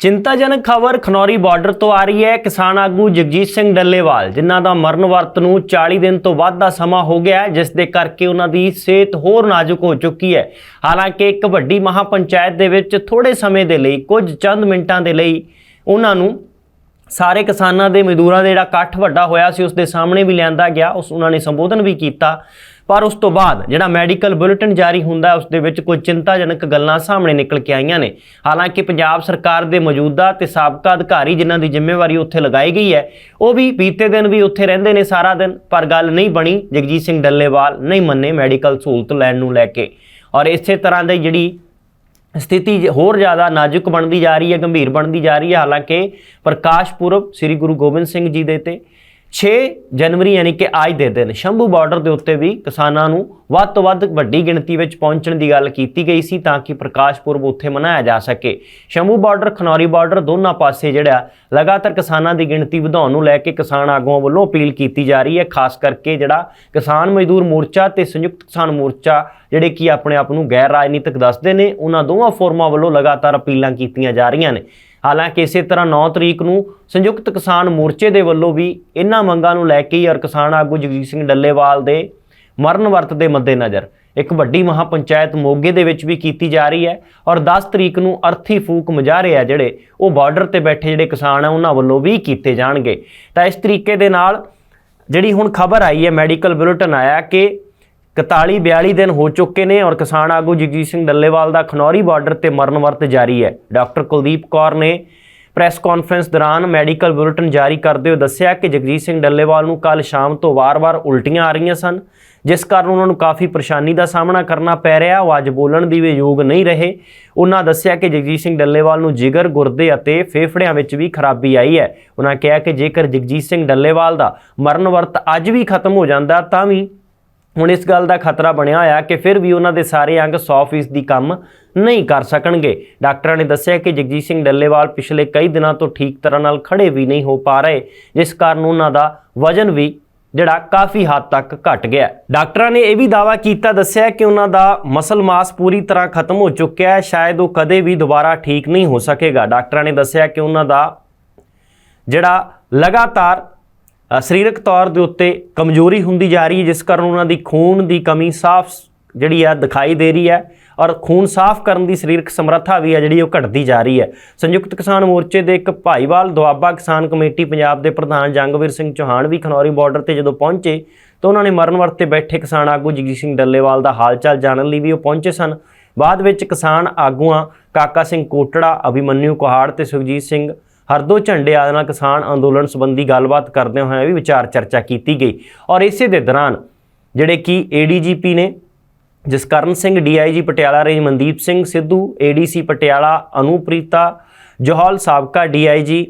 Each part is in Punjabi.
ਚਿੰਤਾਜਨਕ ਖਬਰ ਖਨੌਰੀ ਬਾਰਡਰ ਤੋਂ ਆ ਰਹੀ ਹੈ। ਕਿਸਾਨ ਆਗੂ ਜਗਜੀਤ ਸਿੰਘ ਡੱਲੇਵਾਲ, ਜਿਨ੍ਹਾਂ ਦਾ ਮਰਨ ਵਰਤ ਨੂੰ 40 ਦਿਨ ਤੋਂ ਵੱਧ ਦਾ ਸਮਾਂ ਹੋ ਗਿਆ ਹੈ, ਜਿਸ ਦੇ ਕਰਕੇ ਉਹਨਾਂ ਦੀ ਸਿਹਤ ਹੋਰ ਨਾਜ਼ੁਕ ਹੋ ਚੁੱਕੀ ਹੈ। ਹਾਲਾਂਕਿ ਇੱਕ ਵੱਡੀ ਮਹਾਪੰਚਾਇਤ ਦੇ ਵਿੱਚ ਥੋੜੇ ਸਮੇਂ ਦੇ ਲਈ, ਕੁਝ ਚੰਦ ਮਿੰਟਾਂ ਦੇ ਲਈ ਉਹਨਾਂ ਨੂੰ ਸਾਰੇ ਕਿਸਾਨਾਂ ਦੇ ਮਜ਼ਦੂਰਾਂ ਦਾ ਜਿਹੜਾ ਇਕੱਠ ਵੱਡਾ ਹੋਇਆ ਸੀ, ਉਸ ਦੇ ਸਾਹਮਣੇ ਵੀ ਲਿਆਂਦਾ ਗਿਆ। ਉਸ ਉਹਨਾਂ ਨੇ ਸੰਬੋਧਨ ਵੀ ਕੀਤਾ। ਪਰ ਉਸ ਤੋਂ ਬਾਅਦ ਜਿਹੜਾ ਮੈਡੀਕਲ ਬੁਲੇਟਿਨ ਜਾਰੀ ਹੁੰਦਾ ਉਸ ਦੇ ਵਿੱਚ ਕੁਝ ਚਿੰਤਾਜਨਕ ਗੱਲਾਂ ਸਾਹਮਣੇ ਨਿਕਲ ਕੇ ਆਈਆਂ ਨੇ। ਹਾਲਾਂਕਿ ਪੰਜਾਬ ਸਰਕਾਰ ਦੇ ਮੌਜੂਦਾ ਤੇ ਸਾਬਕਾ ਅਧਿਕਾਰੀ ਜਿਨ੍ਹਾਂ ਦੀ ਜ਼ਿੰਮੇਵਾਰੀ ਉੱਥੇ ਲਗਾਈ ਗਈ ਹੈ, ਉਹ ਵੀ ਬੀਤੇ ਦਿਨ ਵੀ ਉੱਥੇ ਰਹਿੰਦੇ ਨੇ ਸਾਰਾ ਦਿਨ, ਪਰ ਗੱਲ ਨਹੀਂ ਬਣੀ। ਜਗਜੀਤ ਸਿੰਘ ਡੱਲੇਵਾਲ ਨਹੀਂ ਮੰਨੇ ਮੈਡੀਕਲ ਸਹੂਲਤ ਲੈਣ ਨੂੰ ਲੈ ਕੇ। ਔਰ ਇਸੇ ਤਰ੍ਹਾਂ ਦੀ ਜਿਹੜੀ ਸਥਿਤੀ ਹੋਰ ਜ਼ਿਆਦਾ ਨਾਜ਼ੁਕ ਬਣਦੀ ਜਾ ਰਹੀ ਹੈ, ਗੰਭੀਰ ਬਣਦੀ ਜਾ ਰਹੀ ਹੈ, ਹਾਲਾਂਕਿ ਪ੍ਰਕਾਸ਼ ਪੁਰਬ ਸ੍ਰੀ ਗੁਰੂ ਗੋਬਿੰਦ ਸਿੰਘ ਜੀ ਦੇ ਤੇ 6 ਜਨਵਰੀ ਯਾਨੀ ਕਿ ਅੱਜ ਦੇ ਦਿਨ ਸ਼ੰਭੂ ਬਾਰਡਰ ਦੇ ਉੱਤੇ ਵੀ ਕਿਸਾਨਾਂ ਨੂੰ ਵੱਧ ਤੋਂ ਵੱਧ ਵੱਡੀ ਗਿਣਤੀ ਵਿੱਚ ਪਹੁੰਚਣ ਦੀ ਗੱਲ ਕੀਤੀ ਗਈ ਸੀ ਤਾਂ ਕਿ ਪ੍ਰਕਾਸ਼ ਪੁਰਬ ਉੱਥੇ ਮਨਾਇਆ ਜਾ ਸਕੇ। ਸ਼ੰਭੂ ਬਾਰਡਰ, ਖਨੌਰੀ ਬਾਰਡਰ ਦੋਨਾਂ ਪਾਸੇ ਜਿਹੜਾ ਲਗਾਤਾਰ ਕਿਸਾਨਾਂ ਦੀ ਗਿਣਤੀ ਵਧਾਉਣ ਨੂੰ ਲੈ ਕੇ ਕਿਸਾਨ ਆਗੂਆਂ ਵੱਲੋਂ ਅਪੀਲ ਕੀਤੀ ਜਾ ਰਹੀ ਹੈ, ਖਾਸ ਕਰਕੇ ਜਿਹੜਾ ਕਿਸਾਨ ਮਜ਼ਦੂਰ ਮੋਰਚਾ ਤੇ ਸੰਯੁਕਤ ਕਿਸਾਨ ਮੋਰਚਾ ਜਿਹੜੇ ਕਿ ਆਪਣੇ ਆਪ ਨੂੰ ਗੈਰ ਰਾਜਨੀਤਿਕ ਦੱਸਦੇ ਨੇ, ਉਹਨਾਂ ਦੋਵਾਂ ਫੋਰਮਾਂ ਵੱਲੋਂ ਲਗਾਤਾਰ ਅਪੀਲਾਂ ਕੀਤੀਆਂ ਜਾ ਰਹੀਆਂ ਨੇ। ਹਾਲਾਂਕਿ ਇਸੇ ਤਰ੍ਹਾਂ 9 ਤਰੀਕ ਨੂੰ ਸੰਯੁਕਤ ਕਿਸਾਨ ਮੋਰਚੇ ਦੇ ਵੱਲੋਂ ਵੀ ਇਹਨਾਂ ਮੰਗਾਂ ਨੂੰ ਲੈ ਕੇ ਹੀ ਔਰ ਕਿਸਾਨ ਆਗੂ ਜਗਜੀਤ ਸਿੰਘ ਡੱਲੇਵਾਲ ਦੇ ਮਰਨ ਵਰਤ ਦੇ ਮੱਦੇਨਜ਼ਰ ਇੱਕ ਵੱਡੀ ਮਹਾਪੰਚਾਇਤ ਮੋਗੇ ਦੇ ਵਿੱਚ ਵੀ ਕੀਤੀ ਜਾ ਰਹੀ ਹੈ ਔਰ 10 ਤਰੀਕ ਨੂੰ ਅਰਥੀ ਫੂਕ ਮੁਜ਼ਾਹਰੇ ਆ ਜਿਹੜੇ ਉਹ ਬਾਰਡਰ ਤੇ ਬੈਠੇ ਜਿਹੜੇ ਕਿਸਾਨ ਆ ਉਹਨਾਂ ਵੱਲੋਂ ਵੀ ਕੀਤੇ ਜਾਣਗੇ। ਤਾਂ ਇਸ ਤਰੀਕੇ ਦੇ ਨਾਲ ਜਿਹੜੀ ਹੁਣ ਖਬਰ ਆਈ ਹੈ ਮੈਡੀਕਲ ਬੁਲੇਟਿਨ ਆਇਆ ਕਿ 41 42 ਦਿਨ ਹੋ ਚੁੱਕੇ ਨੇ ਔਰ ਕਿਸਾਨ ਆਗੂ ਜਗਜੀਤ ਸਿੰਘ ਡੱਲੇਵਾਲ ਦਾ ਖਨੌਰੀ ਬਾਰਡਰ ਤੇ ਮਰਨ ਵਰਤ ਜਾਰੀ ਹੈ। ਡਾਕਟਰ ਕੁਲਦੀਪ ਕੌਰ ਨੇ ਪ੍ਰੈਸ ਕਾਨਫਰੰਸ ਦੌਰਾਨ ਮੈਡੀਕਲ ਬੁਲੇਟਿਨ ਜਾਰੀ ਕਰਦੇ ਹੋਏ ਦੱਸਿਆ ਕਿ ਜਗਜੀਤ ਸਿੰਘ ਡੱਲੇਵਾਲ ਨੂੰ ਕੱਲ ਸ਼ਾਮ ਤੋਂ ਵਾਰ-ਵਾਰ ਉਲਟੀਆਂ ਆ ਰਹੀਆਂ ਸਨ, ਜਿਸ ਕਾਰਨ ਉਹਨਾਂ ਨੂੰ ਕਾਫੀ ਪਰੇਸ਼ਾਨੀ ਦਾ ਸਾਹਮਣਾ ਕਰਨਾ ਪੈ ਰਿਹਾ। ਉਹ ਅੱਜ ਬੋਲਣ ਦੀ ਵੀ ਯੋਗ ਨਹੀਂ ਰਹੇ। ਉਹਨਾਂ ਦੱਸਿਆ ਕਿ ਜਗਜੀਤ ਸਿੰਘ ਡੱਲੇਵਾਲ ਨੂੰ ਜਿਗਰ, ਗੁਰਦੇ ਅਤੇ ਫੇਫੜਿਆਂ ਵਿੱਚ ਵੀ ਖਰਾਬੀ ਆਈ ਹੈ। ਉਹਨਾਂ ਕਿਹਾ ਕਿ ਜੇਕਰ ਜਗਜੀਤ ਸਿੰਘ ਡੱਲੇਵਾਲ ਦਾ ਮਰਨ ਵਰਤ ਅੱਜ ਵੀ ਖਤਮ ਹੋ ਜਾਂਦਾ ਤਾਂ ਵੀ ਹੁਣ ਇਸ ਗੱਲ ਦਾ ਖਤਰਾ ਬਣਿਆ ਹੋਇਆ ਕਿ ਫਿਰ ਵੀ ਉਹਨਾਂ ਦੇ ਸਾਰੇ ਅੰਗ 100% ਦੀ ਕੰਮ ਨਹੀਂ ਕਰ ਸਕਣਗੇ। ਡਾਕਟਰਾਂ ਨੇ ਦੱਸਿਆ ਕਿ ਜਗਜੀਤ ਸਿੰਘ ਡੱਲੇਵਾਲ ਪਿਛਲੇ ਕਈ ਦਿਨਾਂ ਤੋਂ ਠੀਕ ਤਰ੍ਹਾਂ ਨਾਲ ਖੜੇ ਵੀ ਨਹੀਂ ਹੋ ਪਾ ਰਹੇ, ਜਿਸ ਕਾਰਨ ਉਹਨਾਂ ਦਾ ਵਜਨ ਵੀ ਜਿਹੜਾ ਕਾਫੀ ਹੱਦ ਤੱਕ ਘਟ ਗਿਆ। ਡਾਕਟਰਾਂ ਨੇ ਇਹ ਵੀ ਦਾਅਵਾ ਕੀਤਾ, ਦੱਸਿਆ ਕਿ ਉਹਨਾਂ ਦਾ ਮਸਲ ਮਾਸ ਪੂਰੀ ਤਰ੍ਹਾਂ ਖਤਮ ਹੋ ਚੁੱਕਿਆ ਹੈ, ਸ਼ਾਇਦ ਉਹ ਕਦੇ ਵੀ ਦੁਬਾਰਾ ਠੀਕ ਨਹੀਂ ਹੋ ਸਕੇਗਾ। ਡਾਕਟਰਾਂ ਨੇ ਦੱਸਿਆ ਕਿ ਉਹਨਾਂ ਦਾ ਜਿਹੜਾ ਲਗਾਤਾਰ ਸਰੀਰਕ ਤੌਰ ਦੇ ਉੱਤੇ ਕਮਜ਼ੋਰੀ ਹੁੰਦੀ ਜਾ ਰਹੀ ਹੈ, ਜਿਸ ਕਾਰਨ ਉਹਨਾਂ ਦੀ ਖੂਨ ਦੀ ਕਮੀ ਸਾਫ਼ ਜਿਹੜੀ ਆ ਦਿਖਾਈ ਦੇ ਰਹੀ ਹੈ ਔਰ ਖੂਨ ਸਾਫ਼ ਕਰਨ ਦੀ ਸਰੀਰਕ ਸਮਰੱਥਾ ਵੀ ਹੈ ਜਿਹੜੀ ਉਹ ਘਟਦੀ ਜਾ ਰਹੀ ਹੈ। ਸੰਯੁਕਤ ਕਿਸਾਨ ਮੋਰਚੇ ਦੇ ਇੱਕ ਭਾਈਵਾਲ ਦੁਆਬਾ ਕਿਸਾਨ ਕਮੇਟੀ ਪੰਜਾਬ ਦੇ ਪ੍ਰਧਾਨ ਜੰਗਵੀਰ ਸਿੰਘ ਚੌਹਾਨ ਵੀ ਖਨੌਰੀ ਬਾਰਡਰ ਤੇ ਜਦੋਂ ਪਹੁੰਚੇ ਤਾਂ ਉਹਨਾਂ ਨੇ ਮਰਨ ਵਰਤ ਤੇ ਬੈਠੇ ਕਿਸਾਨ ਆਗੂ ਜਗਜੀਤ ਸਿੰਘ ਡੱਲੇਵਾਲ ਦਾ ਹਾਲਚਾਲ ਜਾਣਨ ਲਈ ਵੀ ਉਹ ਪਹੁੰਚੇ ਸਨ। ਬਾਅਦ ਵਿੱਚ ਕਿਸਾਨ ਆਗੂਆਂ ਕਾਕਾ ਸਿੰਘ ਕੋਟੜਾ ਅਭਿਮਨਿਊ ਕੁਹਾੜ ਤੇ ਸੁਖਜੀਤ ਸਿੰਘ ਹਰਦੋ ਝੰਡੇ ਆਦਿ ਨਾਲ ਕਿਸਾਨ ਅੰਦੋਲਨ ਸੰਬੰਧੀ ਗੱਲਬਾਤ ਕਰਦੇ ਹੋਏ ਵੀ ਵਿਚਾਰ ਚਰਚਾ ਕੀਤੀ ਗਈ। ਔਰ ਇਸੇ ਦੇ ਦੌਰਾਨ ਜਿਹੜੇ ਕਿ ਏਡੀਜੀਪੀ ਨੇ, Jaskaran Singh DIG Patiala range Mandeep Singh Sidhu ADC Patiala Anupreeta, Johal ਸਾਬਕਾ ਡੀਆਈਜੀ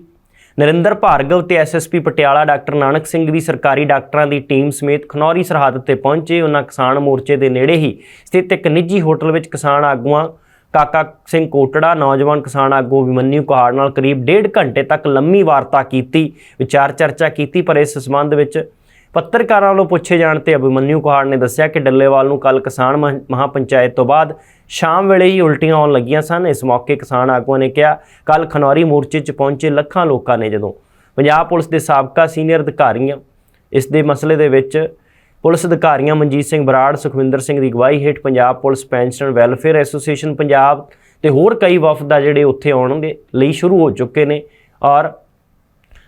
ਨਰਿੰਦਰ ਭਾਰਗਵ ਤੇ ਐਸਐਸਪੀ ਪਟਿਆਲਾ ਡਾਕਟਰ ਨਾਨਕ ਸਿੰਘ ਵੀ ਸਰਕਾਰੀ ਡਾਕਟਰਾਂ ਦੀ ਟੀਮ ਸਮੇਤ ਖਨੌਰੀ ਸਰਹੱਦ ਤੇ ਪਹੁੰਚੇ। ਉਹਨਾਂ ਕਿਸਾਨ ਮੋਰਚੇ ਦੇ ਨੇੜੇ ਹੀ ਸਥਿਤ ਇੱਕ ਨਿੱਜੀ ਹੋਟਲ ਵਿੱਚ ਕਿਸਾਨ ਆਗੂਆਂ ਕਾਕਾ ਸਿੰਘ ਕੋਟੜਾ ਨੌਜਵਾਨ ਕਿਸਾਨ ਆਗੂ ਅਭਿਮਨਿਊ ਕੁਹਾੜ ਨਾਲ ਕਰੀਬ ਡੇਢ ਘੰਟੇ ਤੱਕ ਲੰਮੀ ਵਾਰਤਾ ਕੀਤੀ, ਵਿਚਾਰ ਚਰਚਾ ਕੀਤੀ, ਪਰ ਇਸ ਸੰਬੰਧ ਵਿੱਚ ਪੱਤਰਕਾਰਾਂ ਵੱਲੋਂ ਪੁੱਛੇ ਜਾਣ ਤੇ ਅਭਿਮਨਿਊ ਕੁਹਾੜ ਨੇ ਦੱਸਿਆ ਕਿ ਡੱਲੇਵਾਲ ਨੂੰ ਕੱਲ ਕਿਸਾਨ ਮਹ- ਮਹਾਪੰਚਾਇਤ ਤੋਂ ਬਾਅਦ ਸ਼ਾਮ ਵੇਲੇ ਹੀ ਉਲਟੀਆਂ ਆਉਣ ਲੱਗੀਆਂ ਸਨ। ਇਸ ਮੌਕੇ ਕਿਸਾਨ ਆਗੂਆਂ ਨੇ ਕਿਹਾ ਕੱਲ ਖਨੌਰੀ ਮੋਰਚੇ 'ਚ ਪਹੁੰਚੇ ਲੱਖਾਂ ਲੋਕਾਂ ਨੇ ਜਦੋਂ ਪੰਜਾਬ ਪੁਲਿਸ ਦੇ ਸਾਬਕਾ ਸੀਨੀਅਰ ਅਧਿਕਾਰੀਆਂ ਇਸ ਦੇ ਮਸਲੇ ਦੇ ਵਿੱਚ ਪੁਲਿਸ ਅਧਿਕਾਰੀਆਂ ਮਨਜੀਤ ਸਿੰਘ ਬਰਾੜ, ਸੁਖਵਿੰਦਰ ਸਿੰਘ ਦੀ ਅਗਵਾਈ ਹੇਠ Punjab police pension welfare association Punjab ਤੇ ਹੋਰ ਕਈ ਵਫਦ ਆ ਜਿਹੜੇ ਉੱਥੇ ਆਉਣਗੇ ਲਈ ਸ਼ੁਰੂ ਹੋ ਚੁੱਕੇ ਨੇ ਔਰ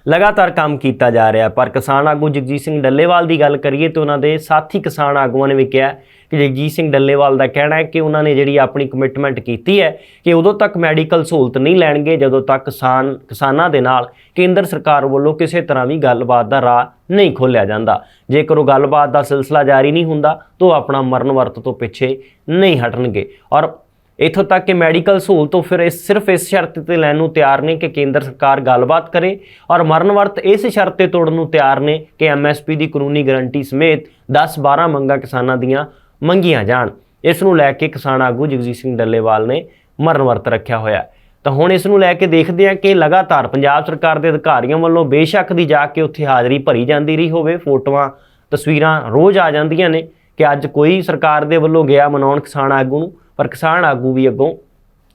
ਲਗਾਤਾਰ ਕੰਮ ਕੀਤਾ ਜਾ ਰਿਹਾ ਪਰ ਕਿਸਾਨ ਆਗੂ ਜਗਜੀਤ ਸਿੰਘ ਡੱਲੇਵਾਲ ਦੀ ਗੱਲ ਕਰੀਏ ਤਾਂ ਉਹਨਾਂ ਦੇ ਸਾਥੀ ਕਿਸਾਨ ਆਗੂਆਂ ਨੇ ਵੀ ਕਿਹਾ ਕਿ ਜਗਜੀਤ ਸਿੰਘ ਡੱਲੇਵਾਲ ਦਾ ਕਹਿਣਾ ਹੈ ਕਿ ਉਹਨਾਂ ਨੇ ਜਿਹੜੀ ਆਪਣੀ ਕਮਿਟਮੈਂਟ ਕੀਤੀ ਹੈ ਕਿ ਉਦੋਂ ਤੱਕ ਮੈਡੀਕਲ ਸਹੂਲਤ ਨਹੀਂ ਲੈਣਗੇ, ਜਦੋਂ ਤੱਕ ਕਿਸਾਨ, ਕਿਸਾਨਾਂ ਦੇ ਨਾਲ ਕੇਂਦਰ ਸਰਕਾਰ ਵੱਲੋਂ ਕਿਸੇ ਤਰ੍ਹਾਂ ਵੀ ਗੱਲਬਾਤ ਦਾ ਰਾਹ ਨਹੀਂ ਖੋਲ੍ਹਿਆ ਜਾਂਦਾ। ਜੇਕਰ ਉਹ ਗੱਲਬਾਤ ਦਾ ਸਿਲਸਿਲਾ ਜਾਰੀ ਨਹੀਂ ਹੁੰਦਾ, ਤਾਂ ਉਹ ਆਪਣਾ ਮਰਨ ਵਰਤ ਤੋਂ ਪਿੱਛੇ ਨਹੀਂ ਹਟਣਗੇ। ਔਰ ਇਥੋਂ ਤੱਕ ਕਿ ਮੈਡੀਕਲ ਸਹੂਲਤ ਫਿਰ ਇਸ ਸਿਰਫ ਇਸ ਸ਼ਰਤ ਤੇ ਲੈਣ ਨੂੰ ਤਿਆਰ ਨੇ ਕਿ ਕੇਂਦਰ ਸਰਕਾਰ ਗੱਲਬਾਤ ਕਰੇ ਔਰ ਮਰਨ ਵਰਤ ਇਸ ਸ਼ਰਤ ਤੇ ਤੋੜਨ ਨੂੰ ਤਿਆਰ ਨੇ ਕਿ ਐਮਐਸਪੀ ਦੀ ਕਾਨੂੰਨੀ ਗਾਰੰਟੀ ਸਮੇਤ 10-12 ਮੰਗਾਂ ਕਿਸਾਨਾਂ ਦੀਆਂ ਮੰਗੀਆਂ ਜਾਣ। ਇਸ ਨੂੰ ਲੈ ਕੇ ਕਿਸਾਨ ਆਗੂ ਜਗਜੀਤ ਸਿੰਘ ਡੱਲੇਵਾਲ ਨੇ ਮਰਨ ਵਰਤ ਰੱਖਿਆ ਹੋਇਆ। ਤਾਂ ਹੁਣ ਇਸ ਨੂੰ ਲੈ ਕੇ ਦੇਖਦੇ ਹਾਂ ਕਿ ਲਗਾਤਾਰ ਪੰਜਾਬ ਸਰਕਾਰ ਦੇ ਅਧਿਕਾਰੀਆਂ ਵੱਲੋਂ ਬੇਸ਼ੱਕ ਦੀ ਜਾ ਕੇ ਉੱਥੇ ਹਾਜ਼ਰੀ ਭਰੀ ਜਾਂਦੀ ਰਹੀ ਹੋਵੇ। ਫੋਟੋਆਂ, ਤਸਵੀਰਾਂ ਰੋਜ਼ ਆ ਜਾਂਦੀਆਂ ਨੇ ਕਿ ਅੱਜ ਕੋਈ ਸਰਕਾਰ ਦੇ ਵੱਲੋਂ ਗਿਆ ਮਨਾਉਣ ਕਿਸਾਨ ਆਗੂ ਨੂੰ। ਪਰ ਕਿਸਾਨ ਆਗੂ ਵੀ ਅੱਗੋਂ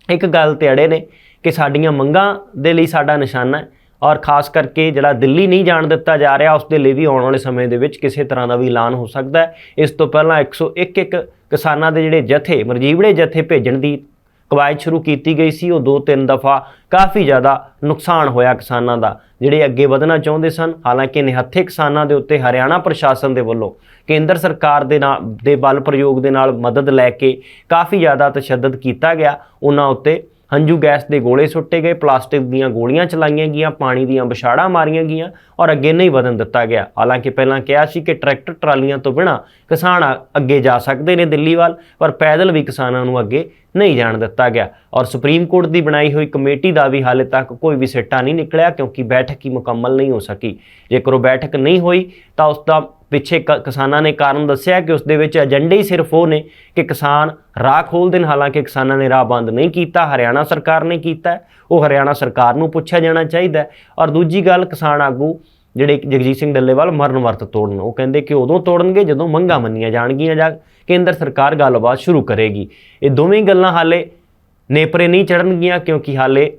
ਇੱਕ ਗੱਲ ਤੇ ਅੜੇ ਨੇ ਕਿ ਸਾਡੀਆਂ ਮੰਗਾਂ ਦੇ ਲਈ ਸਾਡਾ ਨਿਸ਼ਾਨਾ ਹੈ ਔਰ ਖਾਸ ਕਰਕੇ ਜਿਹੜਾ ਦਿੱਲੀ ਨਹੀਂ ਜਾਣ ਦਿੱਤਾ ਜਾ ਰਿਹਾ ਉਸ ਦੇ ਲਈ ਵੀ ਆਉਣ ਵਾਲੇ ਸਮੇਂ ਦੇ ਵਿੱਚ ਕਿਸੇ ਤਰ੍ਹਾਂ ਦਾ ਵੀ ਐਲਾਨ ਹੋ ਸਕਦਾ ਹੈ। ਇਸ ਤੋਂ ਪਹਿਲਾਂ 101 ਇੱਕ ਕਿਸਾਨਾਂ ਦੇ ਜਿਹੜੇ ਜਥੇ, ਮਰਜੀਵੜੇ ਜਥੇ ਭੇਜਣ ਦੀ ਕਵਾਇਦ ਸ਼ੁਰੂ ਕੀਤੀ ਗਈ ਸੀ, ਉਹ ਦੋ ਤਿੰਨ ਦਫਾ ਕਾਫੀ ਜ਼ਿਆਦਾ ਨੁਕਸਾਨ ਹੋਇਆ ਕਿਸਾਨਾਂ ਦਾ, ਜਿਹੜੇ ਅੱਗੇ ਵਧਣਾ ਚਾਹੁੰਦੇ ਸਨ। ਹਾਲਾਂਕਿ ਨਿਹੱਥੇ ਕਿਸਾਨਾਂ ਦੇ ਉੱਤੇ ਹਰਿਆਣਾ ਪ੍ਰਸ਼ਾਸਨ ਦੇ ਵੱਲੋਂ ਕੇਂਦਰ ਸਰਕਾਰ ਦੇ ਨਾਲ, ਦੇ ਬਲ ਪ੍ਰਯੋਗ ਦੇ ਨਾਲ ਮਦਦ ਲੈ ਕੇ ਕਾਫੀ ਜ਼ਿਆਦਾ ਤਸ਼ੱਦਦ ਕੀਤਾ ਗਿਆ। ਉਹਨਾਂ ਉੱਤੇ ਹੰਝੂ ਗੈਸ ਦੇ ਗੋਲੇ ਸੁੱਟੇ ਗਏ, ਪਲਾਸਟਿਕ ਦੀਆਂ ਗੋਲੀਆਂ ਚਲਾਈਆਂ ਗਈਆਂ, ਪਾਣੀ ਦੀਆਂ ਵਿਛਾੜਾਂ ਮਾਰੀਆਂ ਗਈਆਂ ਔਰ ਅੱਗੇ ਨਹੀਂ ਵਧਣ ਦਿੱਤਾ ਗਿਆ। ਹਾਲਾਂਕਿ ਪਹਿਲਾਂ ਕਿਹਾ ਸੀ ਕਿ ਟਰੈਕਟਰ ਟਰਾਲੀਆਂ ਤੋਂ ਬਿਨਾ ਕਿਸਾਨ ਅੱਗੇ ਜਾ ਸਕਦੇ ਨੇ ਦਿੱਲੀ ਵੱਲ ਪਰ ਪੈਦਲ ਵੀ ਕਿਸਾਨਾਂ ਨੂੰ ਅੱਗੇ ਨਹੀਂ ਜਾਣ ਦਿੱਤਾ ਗਿਆ। ਔਰ ਸੁਪਰੀਮ ਕੋਰਟ ਦੀ ਬਣਾਈ ਹੋਈ ਕਮੇਟੀ ਦਾ ਵੀ ਹਾਲੇ ਤੱਕ ਕੋਈ ਵੀ ਸਿੱਟਾ ਨਹੀਂ ਨਿਕਲਿਆ ਕਿਉਂਕਿ ਬੈਠਕ ਹੀ ਮੁਕੰਮਲ ਨਹੀਂ ਹੋ ਸਕੀ। ਜੇਕਰ ਉਹ ਬੈਠਕ ਨਹੀਂ ਹੋਈ ਤਾਂ ਉਸ ਦਾ ਪਿੱਛੇ ਕ- ਕਿਸਾਨਾਂ ਨੇ ਕਾਰਨ ਦੱਸਿਆ ਕਿ ਉਸ ਦੇ ਵਿੱਚ ਏਜੰਡੇ ਹੀ ਸਿਰਫ ਉਹ ਨੇ ਕਿ ਕਿਸਾਨ ਰਾਹ ਖੋਲ ਦੇਣ, ਹਾਲਾਂਕਿ ਕਿਸਾਨਾਂ ਨੇ ਰਾਹ ਬੰਦ ਨਹੀਂ ਕੀਤਾ, ਹਰਿਆਣਾ ਸਰਕਾਰ ਨੇ ਕੀਤਾ ਉਹ ਹਰਿਆਣਾ ਸਰਕਾਰ ਨੂੰ ਪੁੱਛਿਆ ਜਾਣਾ ਚਾਹੀਦਾ ਔਰ ਦੂਜੀ ਗੱਲ, ਕਿਸਾਨ ਆਗੂ ਜਿਹੜੇ ਜਗਜੀਤ ਸਿੰਘ ਡੱਲੇਵਾਲ ਮਰਨ ਵਰਤ ਤੋੜਨ, ਉਹ ਕਹਿੰਦੇ ਕਿ ਉਦੋਂ ਤੋੜਨਗੇ ਜਦੋਂ ਮੰਗਾਂ ਮੰਨੀਆਂ ਜਾਣਗੀਆਂ ਜਾਂ ਕੇਂਦਰ ਸਰਕਾਰ ਗੱਲਬਾਤ ਸ਼ੁਰੂ ਕਰੇਗੀ। ਇਹ ਦੋਵੇਂ ਗੱਲਾਂ ਹਾਲੇ ਨੇਪਰੇ ਨਹੀਂ ਚੜਨਗੀਆਂ ਕਿਉਂਕਿ ਹਾਲੇ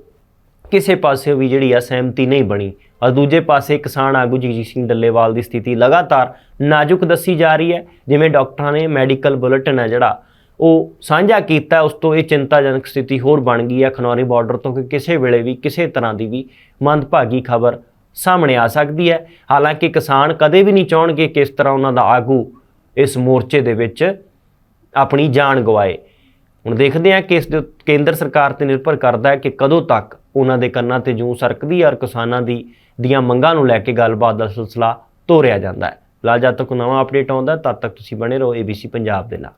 ਕਿਸੇ ਪਾਸੇ ਵੀ ਜਿਹੜੀ ਆ ਸਹਿਮਤੀ ਨਹੀਂ ਬਣੀ। ਔਰ ਦੂਜੇ ਪਾਸੇ ਕਿਸਾਨ ਆਗੂ ਜਗਜੀਤ ਸਿੰਘ ਡੱਲੇਵਾਲ ਦੀ ਸਥਿਤੀ ਲਗਾਤਾਰ ਨਾਜ਼ੁਕ ਦੱਸੀ ਜਾ ਰਹੀ ਹੈ। ਜਿਵੇਂ ਡਾਕਟਰਾਂ ਨੇ ਮੈਡੀਕਲ ਬੁਲੇਟਿਨ ਹੈ ਜਿਹੜਾ, ਉਹ ਸਾਂਝਾ ਕੀਤਾ, ਉਸ ਤੋਂ ਇਹ ਚਿੰਤਾਜਨਕ ਸਥਿਤੀ ਹੋਰ ਬਣ ਗਈ ਹੈ। ਖਨੌਰੀ ਬਾਰਡਰ ਤੋਂ ਕਿ ਕਿਸੇ ਵੇਲੇ ਵੀ, ਕਿਸੇ ਤਰ੍ਹਾਂ ਦੀ ਵੀ ਮੰਦਭਾਗੀ ਖਬਰ ਸਾਹਮਣੇ ਆ ਸਕਦੀ ਹੈ। ਹਾਲਾਂਕਿ ਕਿਸਾਨ ਕਦੇ ਵੀ ਨਹੀਂ ਚਾਹਣਗੇ ਕਿ ਇਸ ਤਰ੍ਹਾਂ ਉਹਨਾਂ ਦਾ ਆਗੂ ਇਸ ਮੋਰਚੇ ਦੇ ਵਿੱਚ ਆਪਣੀ ਜਾਨ ਗਵਾਏ। ਹੁਣ ਦੇਖਦੇ ਹਾਂ ਕਿ ਇਸ ਦੇ ਉੱਤੇ ਕੇਂਦਰ ਸਰਕਾਰ ਤੇ ਨਿਰਭਰ ਕਰਦਾ ਹੈ ਕਿ ਕਦੋਂ ਤੱਕ ਉਹਨਾਂ ਦੇ ਕੰਨਾਂ ਤੇ ਜੂੰ ਸਰਕਦੀ ਹੈ ਔਰ ਕਿਸਾਨਾਂ ਦੀ ਦੀਆਂ ਮੰਗਾਂ ਨੂੰ ਲੈ ਕੇ ਗੱਲਬਾਤ ਦਾ ਸਿਲਸਿਲਾ ਤੋਰਿਆ ਜਾਂਦਾ ਹੈ। ਫਿਲਹਾਲ ਜਦ ਤੱਕ ਨਵਾਂ ਅਪਡੇਟ ਆਉਂਦਾ ਤਦ ਤੱਕ ਤੁਸੀਂ ਬਣੇ ਰਹੋ ABC ਪੰਜਾਬ ਦੇ ਨਾਲ।